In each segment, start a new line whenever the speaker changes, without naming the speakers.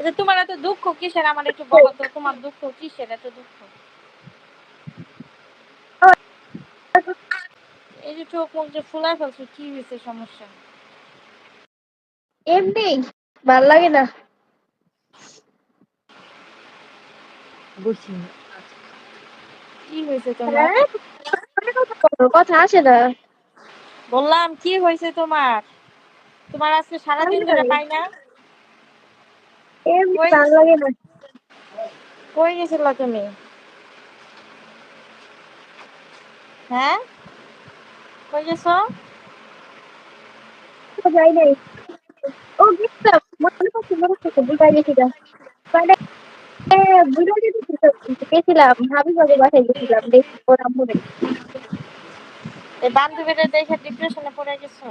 আচ্ছা, তোমার এত দুঃখ কিসের? আমার একটু বলো তো তোমার দুঃখ কিসের এত দুঃখ? এই যে চোখ মুখ যে ফুলাই ফেলছো কি হয়েছে সমস্যা?
এমনি ভালো লাগে না।
বুঝছি।
কি হয়েছে তোমার?
হ্যাঁ? কথা আসে না।
বললাম কি হয়েছে তোমার? তোমার আজকে সারাদিন ধরে পাই না?
ভালো লাগে না
কই গেছিলা তুমি হ্যাঁ কই গেছো
যাই নাই ও গেছিলাম মনে করছি মনে করছি বুঝাই গেছিলাম মানে বুঝাই গেছিলাম ভাবি ভাবে বাসায় গেছিলাম দেখি ওর আম্মু নেই
এই বান্ধবীদের দেখে ডিপ্রেশনে পড়ে গেছো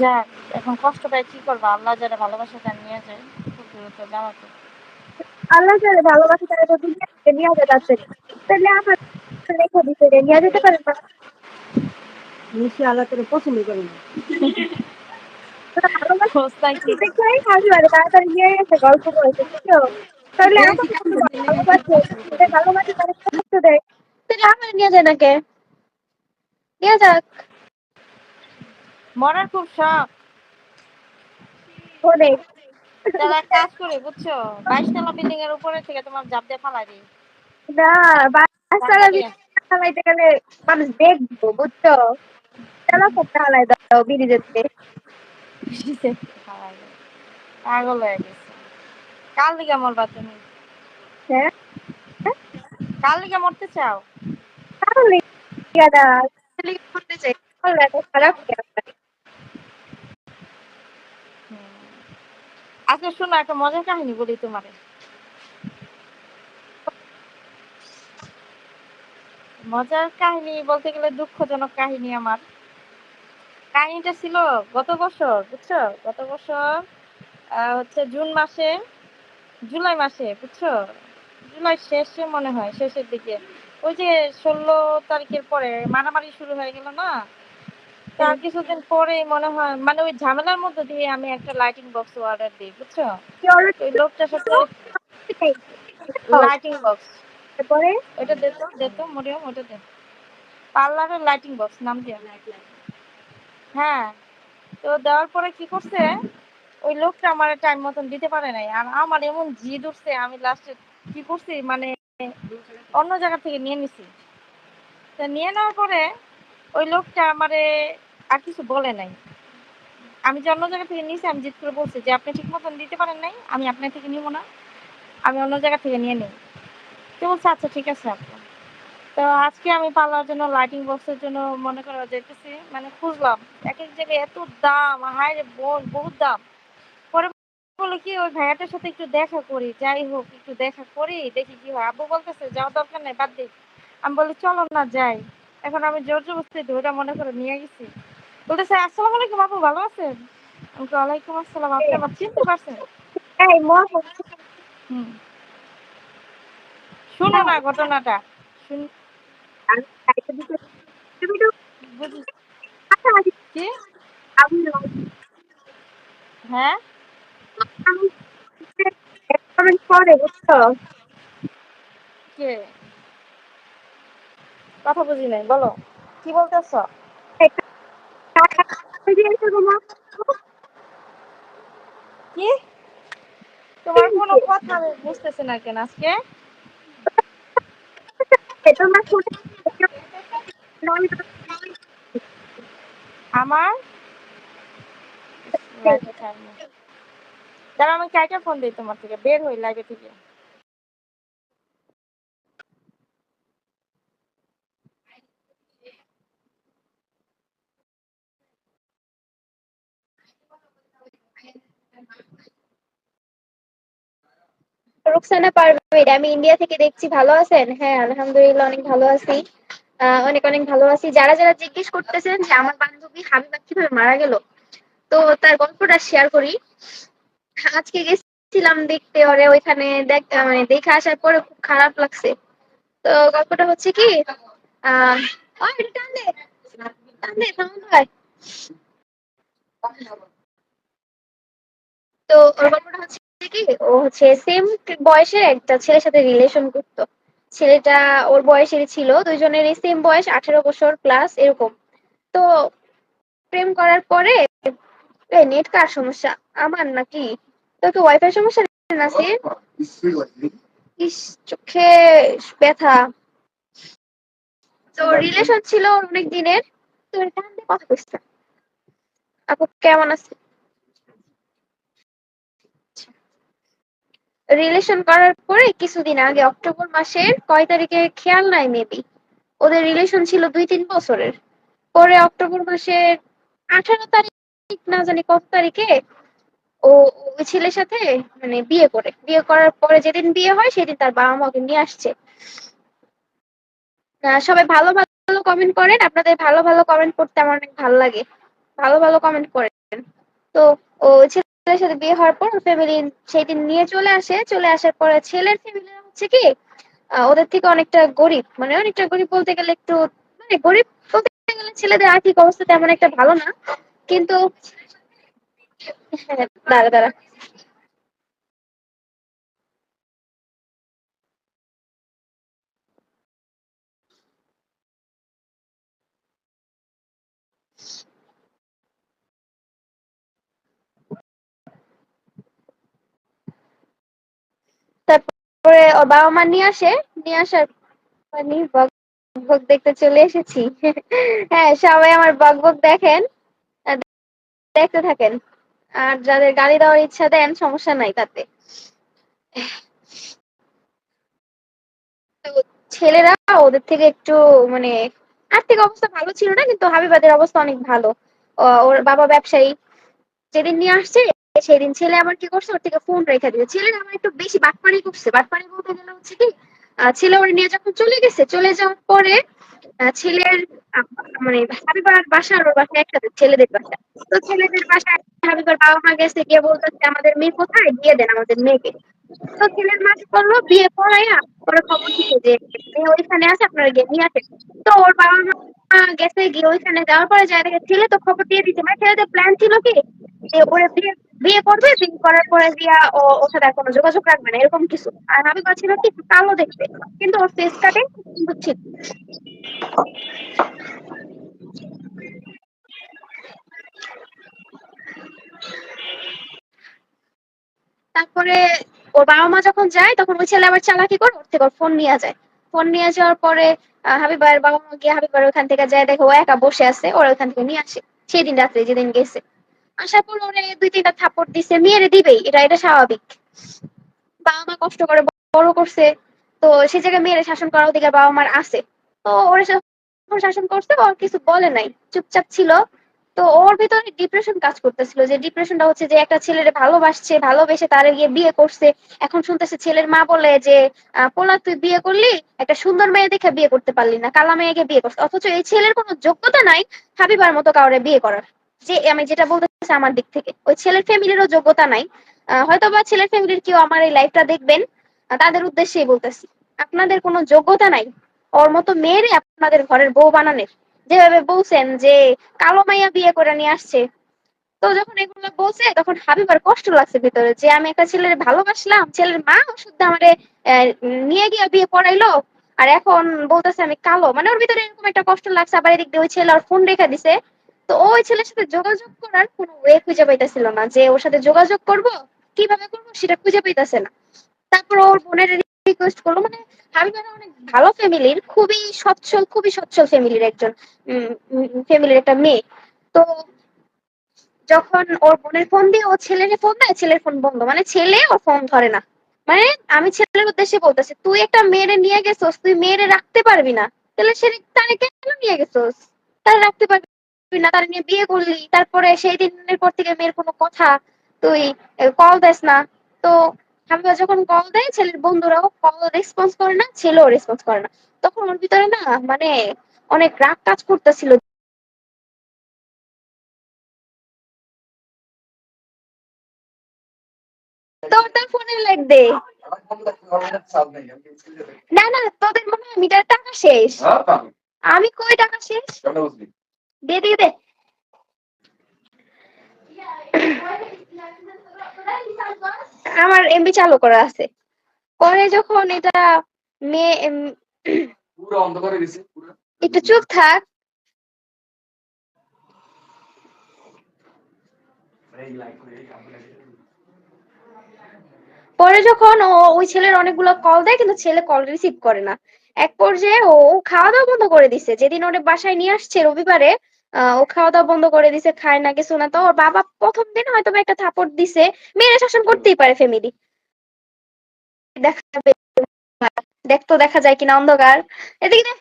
যাক, এখন কষ্ট পাই কি করবা? আল্লাহ যারা ভালোবাসা তার নিয়ে যায়। খুব
আল্লাহ যারা ভালোবাসে তারা তো নিয়ে তাহলে আমার রেখে দিতে নিয়ে যেতে পারেন না?
আল্লাহ তোর পছন্দ করে না।
গল্প করেছে তাহলে আমার নিয়ে যায় নিয়ে যাক।
মরার খুব শখ।
বলে
তাহলে এক কাজ করি বুঝছ? বাইশ তলা বিল্ডিং এর উপরে থেকে তোমার জাপ দিয়ে ফালাই দিই।
না বাচ্চারা চালাইতে গেলে মানুষ দেখব বুঝছ? চালা করতে হালাই দাও বিড়ি যেতে
পাগল হয়ে গেছে। কাল দিকে মরবা তুমি?
হ্যাঁ?
কাল দিকে মরতে চাও?
চাই? খারাপ।
আচ্ছা শোনো একটা মজার কাহিনী বলি তোমারে। মজার কাহিনী বলতে গেলে দুঃখজনক কাহিনী আমার। কাহিনীটা ছিল গত বছর বুঝছ? গত বছর হচ্ছে জুন মাসে জুলাই মাসে বুঝছ? জুলাই শেষে মনে হয় শেষের দিকে। ওই যে ষোলো তারিখের পরে মারামারি শুরু হয়ে গেল না? তার কিছুদিন পরে মনে হয় মানে ওই ঝামেলার মধ্যে দিয়ে আমি একটা লাইটিং বক্স অর্ডার দিই বুঝছ? ওই লোকটার সাথে লাইটিং বক্স
তারপরে
ওইটা দেখো দেখো মরিয়ম ওটা দে। পার্লারের লাইটিং বক্স নাম দিয়া। হ্যাঁ তো দেওয়ার পরে কি করছে? ওই লোকটা আমার টাইম মতন দিতে পারে নাই। আর আমার এমন জিদ উঠছে আমি লাস্টে কি করছি মানে অন্য জায়গা থেকে নিয়ে নিছি। তো নিয়ে নেওয়ার পরে ওই লোকটা আমারে আর কিছু বলে নাই। আমি যে অন্য জায়গা থেকে নিয়েছি আমি জিদ করে বলছি যে আপনি ঠিক মতন দিতে পারেন নাই আমি আপনার থেকে নিব না। আমি অন্য জায়গা থেকে নিয়ে নিই। তো বলছে আচ্ছা ঠিক আছে আপু। তো আজকে আমি পার্লার জন্য লাইটিং বক্সের জন্য মনে করো যেতেছি মানে খুঁজলাম এক এক জায়গায় এত দাম হায় রে বোন বহুত দাম। পরে বলে কি ওই ভাইয়াটার সাথে একটু দেখা করি যাই হোক একটু দেখা করি দেখি কি হয়। আব্বু বলতেছে যাওয়ার দরকার নেই বাদ দিই আমি বলি চলো না যাই। এখন আমি জোর জবরদস্তি ধরে মনে করে নিয়ে গেছি। বলতেছে আসসালামু আলাইকুম আপু ভালো আছেন? আমি ওয়ালাইকুম আসসালাম আপনি আমার চিনতে পারছেন? হুম। শুনো না ঘটনাটা। হ্যাঁ? কথা বুঝি নাই, বলো। কি বলতেছ? কি? তোমার কোনো কথা বুঝতেছি না কেন আজকে? আমার? দাঁড়া আমি কাইটা ফোন দিই তোমার থেকে বের হই লাইভে থেকে।
রুকসানা পারভিন আমি ইন্ডিয়া থেকে দেখছি ভালো আছেন? হ্যাঁ আলহামদুলিল্লাহ অনেক ভালো আছি। অনেক অনেক ভালো আছি। যারা যারা জিজ্ঞেস করতেছেন যে আমার বান্ধবী হাবিবা কীভাবে মারা গেল, তো তার গল্পটা শেয়ার করি। আজকে গেছিলাম দেখতে, ওরে ওইখানে দেখ মানে দেখে আসার পরে খুব খারাপ লাগছে। তো গল্পটা হচ্ছে কি হয়। তো ওর গল্পটা হচ্ছে কি? ও হচ্ছে সেম বয়সের একটা ছেলের সাথে রিলেশন করতো। ছেলেটা ওর বয়সেরই ছিল সেম বয়স, আঠেরো বছর প্লাস এরকম। তো প্রেম করার পরে নেট কার সমস্যা? আমার নাকি তোর কি ওয়াইফাই সমস্যা চোখে ব্যথা। তো রিলেশন ছিল অনেক দিনের। তো কথা কইছে আপু, কেমন আছে? রিলেশন করার পরে কিছুদিন আগে অক্টোবর মাসের কয় তারিখে খেয়াল নাই মেবি ওদের রিলেশন ছিল দুই তিন বছরের। পরে অক্টোবর মাসের আঠারো তারিখ না জানি কত তারিখে ও ওই ছেলের সাথে মানে বিয়ে করে। বিয়ে করার পরে যেদিন বিয়ে হয়, সেদিন তার বাবা মা ওকে নিয়ে আসছে। সবাই ভালো ভালো কমেন্ট করেন। আপনাদের ভালো ভালো কমেন্ট করতে আমার অনেক ভালো লাগে। ভালো ভালো কমেন্ট করেন। তো ও ছেলের সাথে বিয়ে হওয়ার পর ফ্যামিলি সেই দিন নিয়ে চলে আসে। চলে আসার পরে ছেলের ফ্যামিলি হচ্ছে কি ওদের থেকে অনেকটা গরিব। মানে অনেকটা গরিব বলতে গেলে একটু মানে গরিব বলতে গেলে ছেলেদের আর্থিক অবস্থা তেমন একটা ভালো না। কিন্তু হ্যাঁ দাঁড়া দাঁড়া। তারপরে ওর বাবা মা নিয়ে আসে, নিয়ে আসার মানে বক বক দেখতে চলে এসেছি। হ্যাঁ সবাই আমার বক বক দেখেন দেখতে থাকেন। আর যাদের গালি দেওয়ার ইচ্ছা দেন, সমস্যা নাই তাতে। তো ছেলেরা ওদের থেকে একটু মানে আর্থিক অবস্থা ভালো ছিল না, কিন্তু হাবিবাদের অবস্থা অনেক ভালো। ওর বাবা ব্যবসায়ী। যেদিন নিয়ে আসছে সেদিন ছেলে আবার কি করছে? ওর থেকে ফোন রেখে দিয়েছে। ছেলে আমার একটু বেশি বাটপাড়ি করছে। বাটপাড়ি বলতে গেলে হচ্ছে কি ছেলে ওর নিয়ে যখন চলে গেছে, চলে যাওয়ার পরে ছেলের মানে হাবিবার বাসা ওর বাসা একসাথে ছেলেদের বাসা তো ছেলেদের বাসা হাবিবার বাবা মা গেছে, গিয়ে বলতেছে, আমাদের মেয়ে কোথায়? দিয়ে দেন আমাদের মেয়েকে। তো ছেলের মা কি করল বিয়ে পড়াইয়া ওরা খবর দিচ্ছে যে ওইখানে আছে, আপনারা গিয়ে নিয়ে তো ওর বাবা মা গেছে, গিয়ে ওইখানে যাওয়ার পরে যায় দেখে ছেলে তো খবর দিয়ে দিচ্ছে মানে ছেলেদের প্ল্যান ছিল কি? যে ওরে বিয়ে বিয়ে করবে, বিয়ে করার পরে দিয়া ও, ওর সাথে কোনো যোগাযোগ রাখবে না, এরকম কিছু। আর আমি ছিল কি কালো দেখতে। কিন্তু ওর ফেস কাটে ছিল তারপরে ওর বাবা মা যখন যায়, তখন ওই ছেলে আবার চালাকি করে, ওর থেকে ফোন নিয়ে যায়। ফোন নিয়ে যাওয়ার পরে হাবিবার বাবা মা গিয়ে হাবিবার ওখান থেকে যায়, দেখে ও একা বসে আছে, ওরা ওখান থেকে নিয়ে আসে। সেই দিন রাত্রে যেদিন গেছে। আসার পর ওরে দুই তিনটা থাপ্পড় দিছে মেয়েরে দিবেই, এটা এটা স্বাভাবিক। বাবা মা কষ্ট করে বড় করছে, তো সে জায়গায় মেয়েরে শাসন করার অধিকার বাবা মার আছে। তো ওরা শাসন করছে ওর কিছু বলে নাই। চুপচাপ ছিল তো ওর ভিতরে ডিপ্রেশন কাজ করতেছিল। যে ডিপ্রেশনটা হচ্ছে যে একটা ছেলেরে ভালোবাসছে ভালোবেসে তারে গিয়ে বিয়ে করছে। এখন শুনতেছে ছেলের মা বলে যে পোলা তুই বিয়ে করলি একটা সুন্দর মেয়ে দেখে বিয়ে করতে পারলি না কালা মেয়েকে বিয়ে করছে। অথচ এই ছেলের কোনো যোগ্যতা নাই হাবিবার মতো কাউরে বিয়ে করার। যে আমি যেটা বলতেছি আমার দিক থেকে ওই ছেলের ফ্যামিলিরও যোগ্যতা নাই। আহ, হয়তোবা ছেলের ফ্যামিলির কেউ আমার এই লাইফটা দেখবেন তাদের উদ্দেশ্যেই বলতেছি। আপনাদের কোনো যোগ্যতা নাই? ওর মতো মেয়েরে আপনাদের ঘরের বউ বানানোর? যেভাবে বলছেন যে কালো মাইয়া বিয়ে করে নিয়ে আসছে, তো যখন এগুলো বলছে তখন হাবিবার কষ্ট লাগছে ভিতরে যে আমি একটা ছেলের ভালোবাসলাম, ছেলের মা শুদ্ধ আমারে নিয়ে গিয়ে বিয়ে পড়াইলো আর এখন বলতেছে আমি কালো। মানে ওর ভিতরে এরকম একটা কষ্ট লাগছে, আবার এদিক দিয়ে ওই ছেলে আর ফোন রেখে দিছে। তো ওই ছেলের সাথে যোগাযোগ করার কোনো ওয়ে খুঁজে পাইতেছিল না যে ওর সাথে যোগাযোগ করব, কীভাবে করব সেটা খুঁজে পাইতেছে না। তারপর ওর বোনের রিকোয়েস্ট করল। মানে হাবিবারা অনেক ভালো ফ্যামিলির খুবই সচ্ছল খুবই সচ্ছল ফ্যামিলির একজন ফ্যামিলির একটা মেয়ে। তো যখন ওর বোনের ফোন দিয়ে ও ছেলের ফোন দেয় ছেলের ফোন বন্ধ মানে ছেলে ওর ফোন ধরে না। মানে আমি ছেলের উদ্দেশ্যে বলতেছি, তুই একটা মেয়েরে নিয়ে গেছোস, তুই মেয়েরে রাখতে পারবি না। তাহলে সে তারে কেন নিয়ে গেছোস? তারে রাখতে পারবি না, তার নিয়ে বিয়ে করলি, তারপরে সেই দিনের পর থেকে মেয়ের কোনো কথা তুই কল দেস না। তো হাবিবা যখন কল দেয় ছেলের বন্ধুরাও কল রেসপন্স করে না ছেলেও রেসপন্স করে না তখন ওর ভিতরে না মানে অনেক রাগ কাজ করতেছিল তো লাইট না না তোদের মনে হয় মিটার টাকা শেষ আমি কই টাকা শেষ দে দে দে আমার এমবি চালু করা আছে। পরে যখন এটা মেয়ে
পুরো অন্ধকারে গেছে পুরো।
একটু চুপ থাক। পরে যখন ও ওই ছেলের অনেকগুলো কল দেয় কিন্তু ছেলে কল রিসিভ করে না। এক পর্যায়ে ও ও খাওয়া দাওয়া বন্ধ করে দিছে। যেদিন ওরে বাসায় নিয়ে আসছে রবিবারে ও খাওয়া দাওয়া বন্ধ করে দিছে, খায় না, কিছু না। তো ওর বাবা প্রথম দিন হয়তো একটা থাপড় দিছে, মেয়েরা শাসন করতেই পারে ফ্যামিলি দেখা দেখতো দেখা যায় কিনা অন্ধকার। এদিকে